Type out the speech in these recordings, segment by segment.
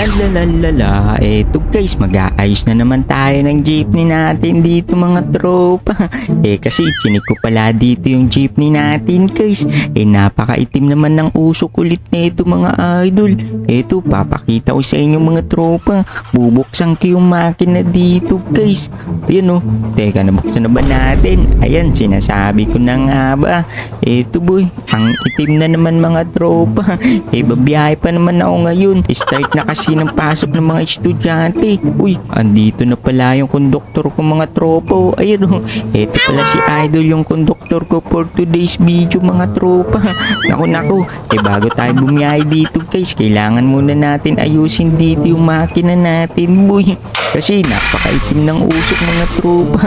Lalalala, eto guys, mag-aayos na naman tayo ng jeepney natin dito mga tropa. Eh kasi chinik ko pala dito yung jeepney natin guys. Eh napakaitim naman ng usok ulit na ito mga idol. Eto, papakita ko sa inyo mga tropa. Bubuksan ko yung makina dito guys. Ayan oh, teka nabuksan na ba natin? Ayan, sinasabi ko na nga ba. Eto boy, ang itim na naman mga tropa. Eh babiyahe pa naman ako ngayon. Start na kasi ng pasok ng mga estudyante. Uy, andito na pala yung konduktor ko mga tropa. oh. Ayan oh. Ito pala si Idol yung konduktor ko for today's video mga tropa. Naku naku, eh bago tayo bumiyahe dito guys, kailangan muna natin ayusin dito yung makina natin boy. Kasi napakaitim ng usok mga tropa.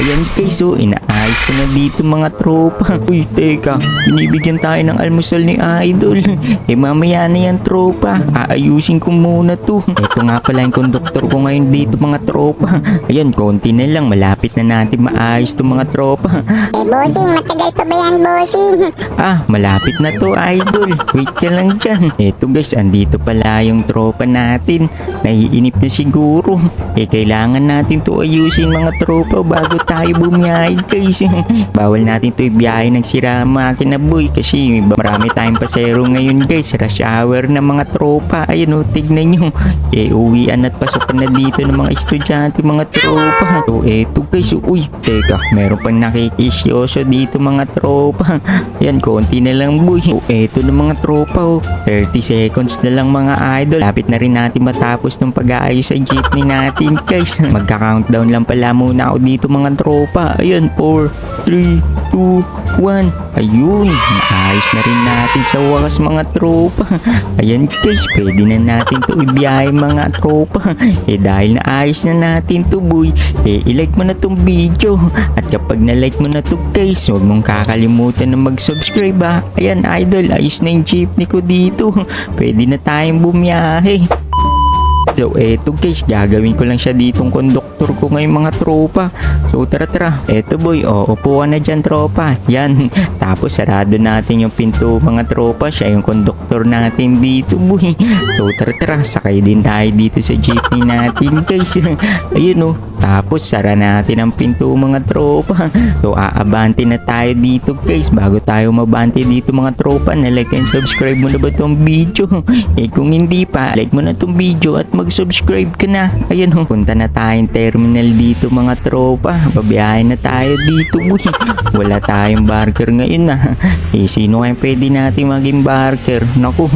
Ayan guys oh, inaayos ko na dito mga tropa. Uy, teka, binibigyan tayo ng almusal ni Idol. Eh mamaya na yan tropa, aayusin ko muna to. Ito nga pala yung konduktor ko ngayon dito mga tropa. Ayan, konti na lang, malapit na natin maayos to mga tropa. Eh, bossing, matagal pa ba yan, bossing? Ah, malapit na to idol. Wait ka lang dyan. Eto guys, andito pala yung tropa natin. Naiinip na siguro. Eh, kailangan natin to ayusin mga tropa bago tayo bumiyahe guys. Bawal natin to ibiyahe ng sira makina boy kasi marami tayong pasero ngayon guys. Rush hour na mga tropa. Ayun o, tignan nyo. Eh, uwian at pasokan na dito ng mga estudyante mga tropa. So, eto guys. Uy, teka, meron pang nakikisyoso dito mga tropa. Yan, konti na lang boy. O, eto na mga tropa oh. 30 seconds na lang mga idol. Lapit na rin natin matapos ng pag-aayos sa jeepney natin guys. Magka-countdown lang pala muna ako dito mga tropa. Ayan, 4, 3, 2, 1. Ayun, naayos na rin natin sa wakas mga tropa. Ayan guys, pwede na natin to ibiyahe mga tropa. Eh dahil naayos na natin to boy, eh ilike mo na tong video. At kapag na-like mo na to guys, huwag mong kakalimutan na mag-subscribe ha. Ayan idol, ayos na yung jeepney ko dito. Pwede na tayong bumiyahe. So, eto guys, gagawin ko lang siya ditong konduktor ko ngayong mga tropa. So, tara tara. Eto boy, oh, upo ka na dyan tropa. Yan. Tapos, sarado natin yung pinto mga tropa. Siya yung konduktor natin dito boy. So, tara tara. Sakay din tayo dito sa jeepney natin guys. Ayun oh. Tapos, sara natin ang pinto mga tropa. So, aabante na tayo dito guys. Bago tayo mabante dito mga tropa, na like and subscribe mo na ba tong video? Eh, kung hindi pa, like mo na tong video at mag-subscribe ka na. Ayan ho, punta na tayong terminal dito mga tropa. Babiyahin na tayo dito boy. Wala tayong barker ngayon na. Eh, sino kayang pwede natin maging barker? Naku,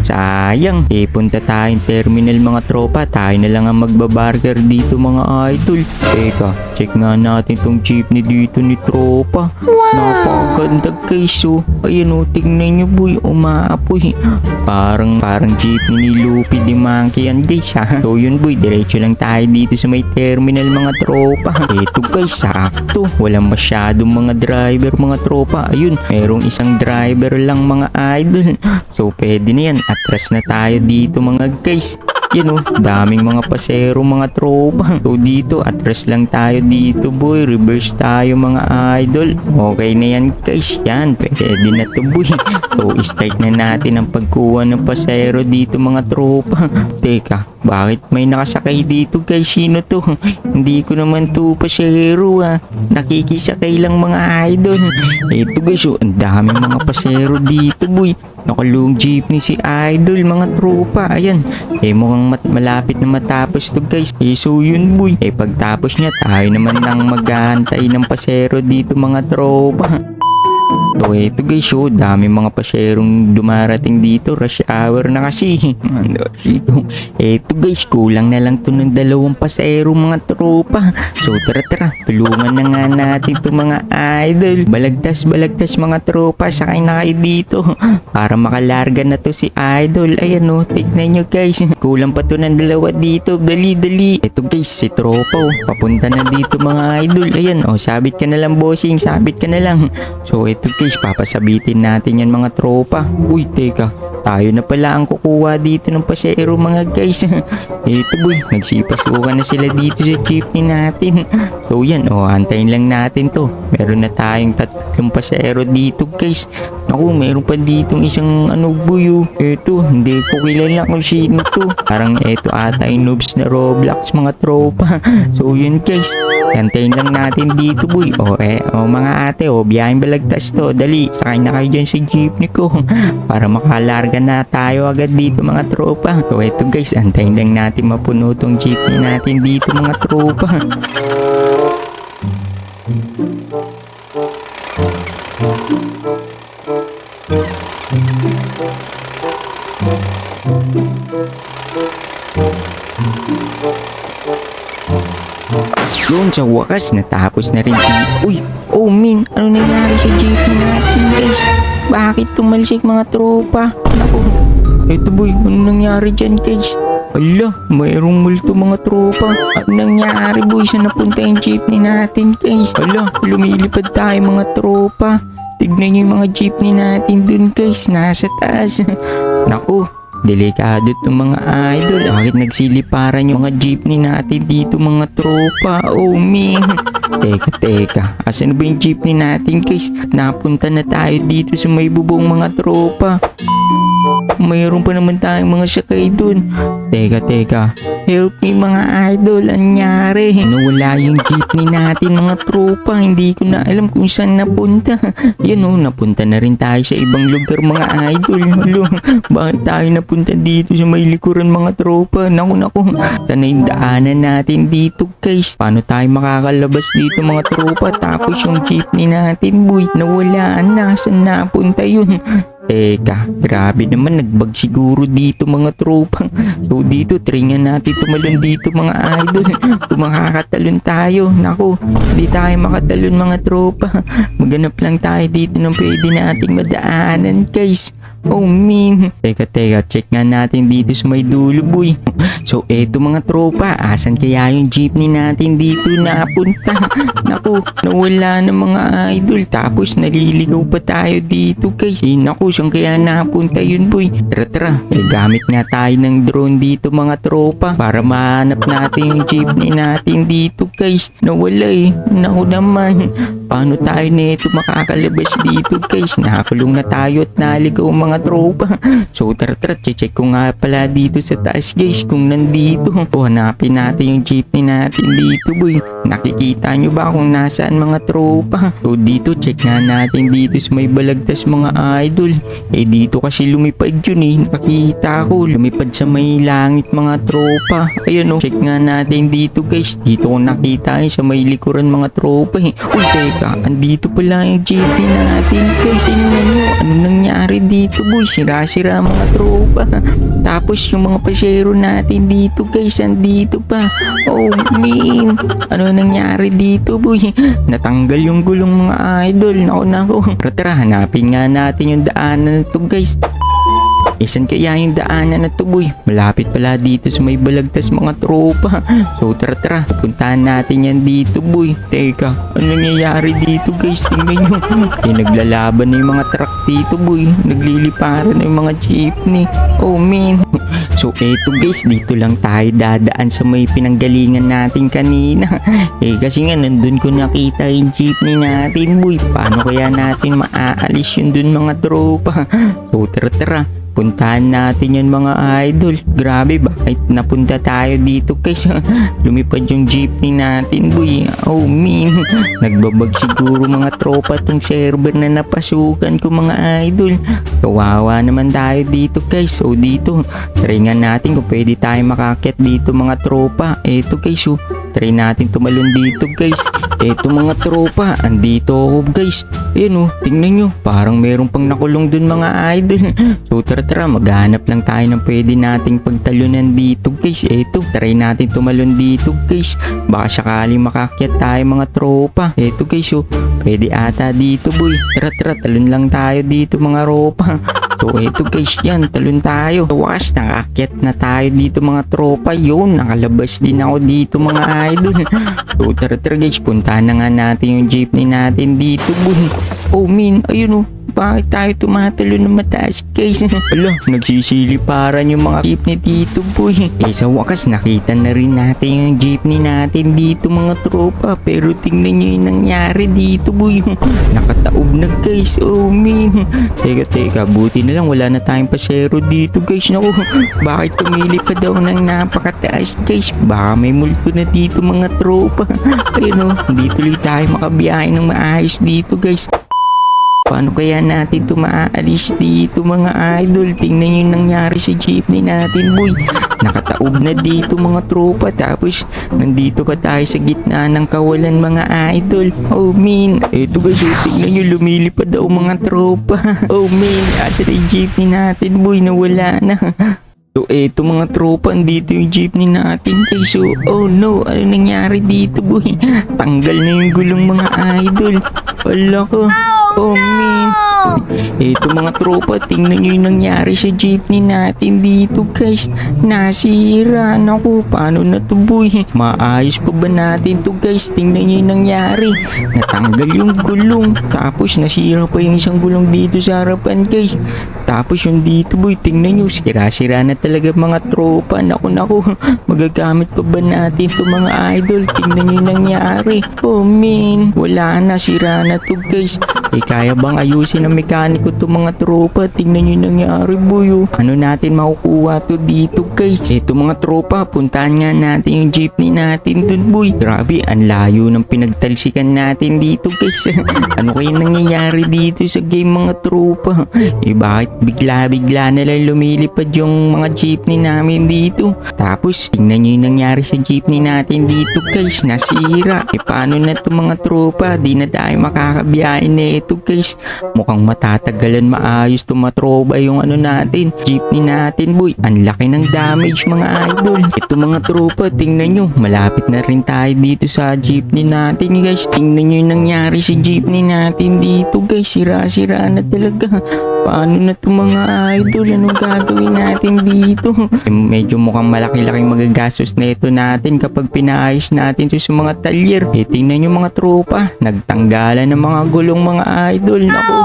sayang. Eh, punta tayong terminal mga tropa. Tayo na lang ang magbabarker dito mga idol. Teka, check nga natin tong jeepney dito ni tropa. Napakaganda guys oh. Ayan oh, tingnan nyo boy, umaapoy. Parang, parang jeepney ni Luffy di Monkey yan guys ha. So yun boy, diretso lang tayo dito sa may terminal mga tropa. Ito guys, sakto. Walang masyadong mga driver mga tropa. Ayun, merong isang driver lang mga idol. So pwede na yan, atras na tayo dito mga guys. Yan oh, daming mga pasero, mga tropa. So dito, atras lang tayo dito boy. Reverse tayo mga idol. Okay na yan guys. Yan, pwede na to boy. So start na natin ang pagkuha ng pasero dito mga tropa. Teka, bakit may nakasakay dito guys? Sino to? Hindi ko naman to pasero ah. Nakikisakay lang mga idol. Ito guys, oh, ang daming mga pasero dito boy. Nakalong jeepney si Idol, mga tropa. Ayan. Eh, mukhang mat malapit na matapos to guys. Eh, so yun boy. Eh, pagtapos niya, tayo naman nang maghahantay ng pasero dito mga tropa. So, eto guys, oh, dami mga paserong dumarating dito. Rush hour na kasi. Ano, dito. Eto guys, kulang na lang to ng dalawang pasero mga tropa. So, tara tara, tulungan na nga natin to mga idol. Balagtas, balagtas mga tropa, sakay na kayo dito. Para makalarga na to si idol. Ayan oh, tignan nyo guys. Kulang pa to ng dalawa dito. Dali, dali. Eto guys, si tropa oh. Papunta na dito mga idol. Ayan oh, sabit ka na lang bossing, sabit ka na lang. So, eto guys, papasabitin natin yan mga tropa. Uy, teka. tayo na pala ang kukuha dito ng pasero mga guys. Ito boy, nagsipasukan na sila dito sa jeepney natin. So yan, oh, antayin lang natin to. Meron na tayong tatlong pasero dito guys. Naku, meron pa ditong isang ano boy oh. Ito, hindi ko kilala kung sino to. Parang ito ata yung noobs na Roblox mga tropa. So yun guys, antayin lang natin dito boy. O eh, o mga ate, o biyaheng balagtas to. Dali, sakay na kayo dyan sa jeepney ko. Para makalarga na tayo agad dito mga tropa. So eto guys, antayin lang natin mapuno tong jeepney natin dito mga tropa. Yun sa wakas, natapos na rin. Uy, oh min, ano nangyari sa jeepney natin guys? Bakit tumalsik mga tropa? Naku, eto boy, ano nangyari dyan guys? Ala, mayroong multo mga tropa. Ano nangyari boy sa napunta yung jeepney natin guys? Ala, lumilipad tayo mga tropa. Tignan niyo yung mga jeepney natin dun guys, nasa taas. Naku, delikado itong mga idol. Bakit nagsiliparan yung mga jeepney natin dito mga tropa? Oh man. Teka, teka. Asan ba yung jeepney natin guys? Napunta na tayo dito sa may bubong mga tropa. Mayroon pa naman tayong mga sakay dun. Teka, teka. Help me mga idol. Anyari. Nawala yung jeepney natin mga tropa. Hindi ko na alam kung saan napunta. Yan o, napunta na rin tayo sa ibang lugar mga idol. Halo, bakit tayo napunta dito sa may likuran mga tropa? Naku, naku. Sana yung daanan natin dito guys. Paano tayo makakalabas dito mga tropa? Tapos yung jeepney natin boy. Nawala na. Napunta yun? Teka, grabe naman nagbag siguro dito mga tropa. So dito, tringan natin tumalon dito mga idol. Kung makakatalon tayo, nako, hindi tayo makatalon mga tropa. Maghanap lang tayo dito ng pwede nating madaanan guys. Oh min. Teka, teka, check nga natin dito sa may dulo boy. So eto mga tropa, asan kaya yung jeepney natin dito napunta? Naku, nawala na mga idol. Tapos naliligaw pa tayo dito guys. Eh naku, saan kaya napunta yun boy? Tara tara, eh, gamit nga tayo ng drone dito mga tropa para mahanap natin yung jeepney natin dito guys. Nawala eh. Naku naman. Paano tayo nito makakalabas dito guys? Nakakulong na tayo at naligaw mga tropa. So tara tara, check ko nga pala dito sa taas guys kung nandito. O hanapin natin yung jeepney natin dito boy. Nakikita nyo ba kung nasaan mga tropa? So dito check nga natin dito sa may balagtas mga idol. Eh dito kasi lumipad yun eh. Nakita ko lumipad sa may langit mga tropa. Ayun oh, check nga natin dito guys. Dito ko nakita eh, sa may likuran mga tropa eh. Uy teka, andito pala yung jeepney natin guys. Tingnan nyo, ano nangyari dito boy? Sira-sira mga tropa. Tapos yung mga pasero natin dito guys, andito pa. Oh man, ano nangyari dito boy? Natanggal yung gulong mga idol. Nako nako. Tara hanapin nga natin yung daanan na to guys. Isan kaya yung daanan na to boy? Malapit pala dito sa may balagtas mga tropa. So tara tara, puntahan natin yan dito boy. Teka, ano nangyayari dito guys? Tingnan nyo. Eh, naglalaban na yung mga truck dito boy. Nagliliparan na yung mga jeepney. Oh man. So eto guys, dito lang tayo dadaan sa may pinanggalingan natin kanina. Eh kasi nga nandun ko nakita yung jeepney natin boy. Paano kaya natin maaalis yun dun mga tropa? So tara tara, puntahan natin yun mga idol. Grabe bakit napunta tayo dito guys? Lumipad yung jeepney natin boy. Oh man, nagbabag siguro mga tropa tong server na napasukan ko mga idol. Kawawa naman tayo dito guys. So dito, try natin kung pwede tayo makakyat dito mga tropa. Eto guys oh. Try natin tumalon dito guys. Eto mga tropa, andito ako guys. Ayan oh, tingnan nyo. Parang meron pang nakulong dun mga idol. So tara tara, maghanap lang tayo ng pwede nating pagtalunan dito guys. Eto, try natin tumalon dito guys. Baka sakaling makakyat tayo mga tropa. Eto guys oh, pwede ata dito boy. Tara tara, talon lang tayo dito mga ropa. So eto guys yan, talon tayo. Sa wakas, nakakyat na tayo dito mga tropa. Yun, nakalabas din ako dito mga idol. So tara tara guys, puntahan na nga natin yung jeepney natin dito boy. Oh min, ayun oh. Bakit tayo tumatalo ng mataas guys? Ala, nagsisiliparan yung mga jeepney dito boy. Eh sa wakas nakita na rin natin yung jeepney natin dito mga tropa. Pero tingnan nyo yung nangyari dito boy. Nakataob na guys, oh man. Teka teka, buti na lang wala na tayong pasero dito guys. Naku, bakit tumili pa daw ng napakataas guys? Baka may multo na dito mga tropa. Oh, hindi tuloy tayo makabiyahe ng maayos dito guys. Paano kaya natin ito maaalis dito mga idol? Tingnan yung nangyari sa jeepney natin boy. Nakataob na dito mga tropa tapos nandito pa tayo sa gitna ng kawalan mga idol. Oh man, eto guys, oh, tingnan nyo lumilipad daw mga tropa. Oh man, asa na yung jeepney natin boy, nawala na. So eto mga tropa, andito yung jeepney natin guys. So, oh no, ano nangyari dito boy? Tanggal na yung gulong mga idol. Wala ko. Oh man. Ito mga tropa, tingnan nyo yung nangyari sa jeepney natin dito guys. Nasira. Naku, paano na to boy? Maayos pa ba natin to guys? Tingnan nyo yung nangyari. Natanggal yung gulong. Tapos nasira pa yung isang gulong dito sa harapan guys. Tapos yung dito boy, tingnan nyo. Sira-sira na talaga mga tropa. Naku, naku. Magagamit pa ba natin to mga idol? Tingnan nyo nangyari. Oh man, wala na. Sira na to guys. Eh kaya bang ayusin ng mekaniko to mga tropa? Tingnan nyo nangyari boy. oh. Ano natin makukuha to dito guys? Ito mga tropa, puntahan nga natin yung jeepney natin dun boy. Grabe, ang layo ng pinagtalsikan natin dito guys. ano kaya nangyayari dito sa game mga tropa? Eh bakit bigla-bigla na lang lumilipad yung mga jeepney namin dito? Tapos, tingnan nyo yung nangyari sa jeepney natin dito guys. Nasira. Eh paano na to mga tropa? Di na tayo makakabiyahe na ito guys. Mukhang matatagalan maayos to matroba yung ano natin. Jeepney natin boy. Ang laki ng damage mga idol. Ito mga tropa, tingnan nyo. Malapit na rin tayo dito sa jeepney natin guys. Tingnan nyo yung nangyari sa jeepney natin dito guys. Sira-sira na talaga. Paano na to mga idol? Anong gagawin natin dito? Medyo mukhang malaki-laking magagastos na ito natin kapag pinaayos natin to sa mga talyer. Eh, tingnan nyo mga tropa. Nagtanggalan ng mga gulong mga idol. Naku,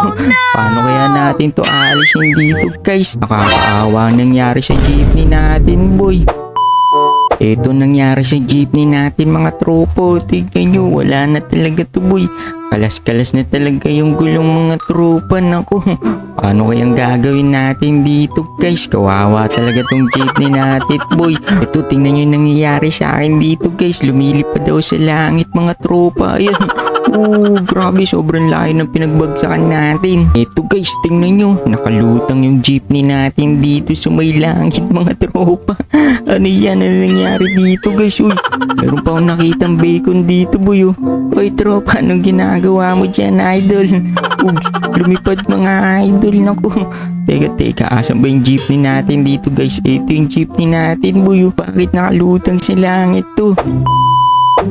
paano kaya natin to aalisin dito guys? Nakakaawa ang nangyari sa jeepney natin boy. Ito nangyari sa jeepney natin mga tropo. Tignan nyo, wala na talaga to boy. Kalas-kalas na talaga yung gulong mga tropa. Naku, paano kayang gagawin natin dito guys? Kawawa talaga tong jeepney natin boy. Ito, tingnan nyo yung nangyayari sa akin dito guys. Lumilipad daw sa langit mga tropa. Ayan. Oo, grabe, sobrang laki ng pinagbagsakan natin. Ito guys, tingnan nyo, nakalutang yung jeepney natin dito sa may langit mga tropa. Ano yan, ano nangyari dito guys, uy. Meron pa akong nakitang bacon dito boy, oh. Uy tropa, anong ginagawa mo dyan, idol? Ug, lumipad mga idol, naku. Teka, teka, asan ba yung jeepney natin dito guys? Ito yung jeepney natin boy, oh. Bakit nakalutang sa langit to?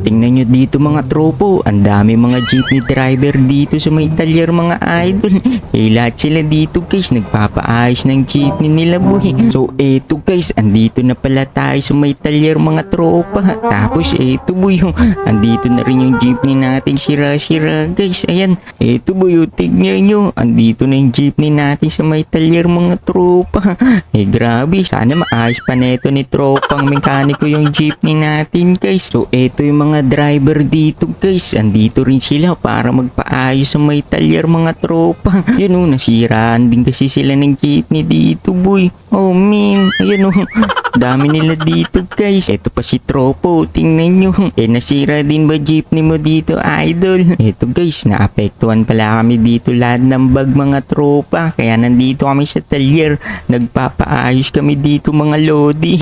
Tingnan nyo dito mga tropo, ang dami mga jeepney driver dito sa may talyer mga idol. Eh lahat sila dito guys, nagpapaayos ng jeepney nila boy. So eto guys, andito na pala tayo sa may talyer mga tropa. Tapos eto boy, oh, andito na rin yung jeepney natin sira-sira guys. Ayan, eto boy, oh, tignan nyo, andito na yung jeepney natin sa may talyer mga tropa. Eh grabe, sana maayos pa neto ni tropang mekaniko yung jeepney natin guys. So eto yung mga driver dito guys. Andito rin sila para magpaayos sa may talyer mga tropa. Yun oh, nasiraan din kasi sila ng jeepney dito boy. Oh man, ayun oh. Dami nila dito guys. Eto pa si Tropo, tingnan nyo. Eh nasira din ba jeepney mo dito idol? Eto guys, naapektuhan pala kami dito lahat ng bag mga tropa. Kaya nandito kami sa talyer. Nagpapaayos kami dito mga lodi.